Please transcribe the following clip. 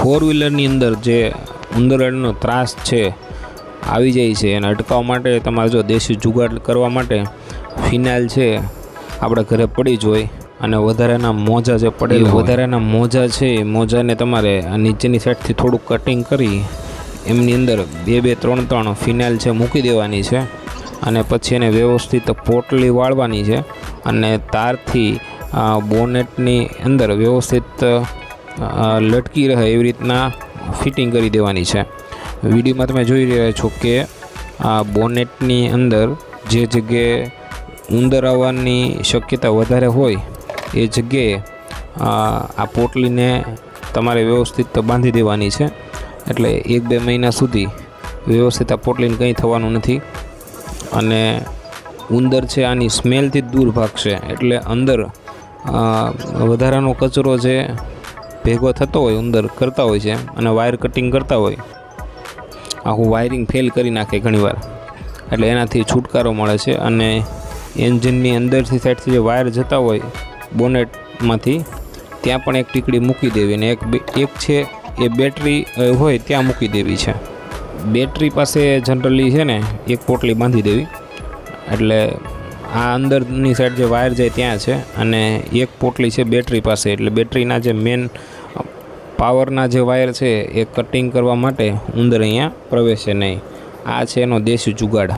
Four વ્હીલરની અંદર જે ઉંદરનો ત્રાસ છે આવી જાય છે એને અટકાવવા માટે તમારે જો દેશી જુગાડ કરવા માટે ફિનાઇલ છે આપણે ઘરે પડી જ હોય અને વધારાના મોજા જે પડેલા વધારાના મોજા છે એ મોજાને તમારે આ નીચેની સાઈડથી થોડુંક કટિંગ કરી એમની અંદર બે બે ત્રણ ત્રણ ફિનાઇલ છે મૂકી દેવાની છે અને પછી એને વ્યવસ્થિત પોટલી વાળવાની છે અને તારથી બોનેટની અંદર વ્યવસ્થિત લટકી રહે એવી રીતના ફિટિંગ કરી દેવાની છે. વિડીયોમાં તમે જોઈ રહ્યા છો કે આ બોનેટની અંદર જે જગ્યાએ ઉંદર આવવાની શક્યતા વધારે હોય, એ જગ્યાએ આ પોટલીને તમારે વ્યવસ્થિત બાંધી દેવાની છે. એટલે એક બે મહિના સુધી વ્યવસ્થિત આ પોટલીને કંઈ થવાનું નથી. અને ઉંદર છે આની સ્મેલથી દૂર ભાગશે. એટલે અંદર વધારાનો કચરો જે ભેગો થતો હોય ઉંદર કરતા હોય છે અને વાયર કટિંગ કરતા હોય. આખું વાયરિંગ ફેલ કરી નાખે ઘણીવાર. એટલે એનાથી છુટકારો મળે છે અને એન્જિનની અંદરથી સાઈડથી જે વાયર જતા હોય, બોનેટમાંથી, ત્યાં પણ એક ટીકડી મૂકી દેવી અને એક એક છે એ બેટરી હોય ત્યાં મૂકી દેવી છે. બેટરી પાસે જનરલી છે ને, એક પોટલી બાંધી દેવી. એટલે આ અંદરની સાઈડ જે વાયર જાય ત્યાં છે અને એક પોટલી છે બેટરી પાસે. એટલે બેટરીના જે મેન પાવરના જે વાયર છે એ કટિંગ કરવા માટે ઉંદર અહીંયા પ્રવેશે નહીં. આ છે એનો દેશી જુગાડ.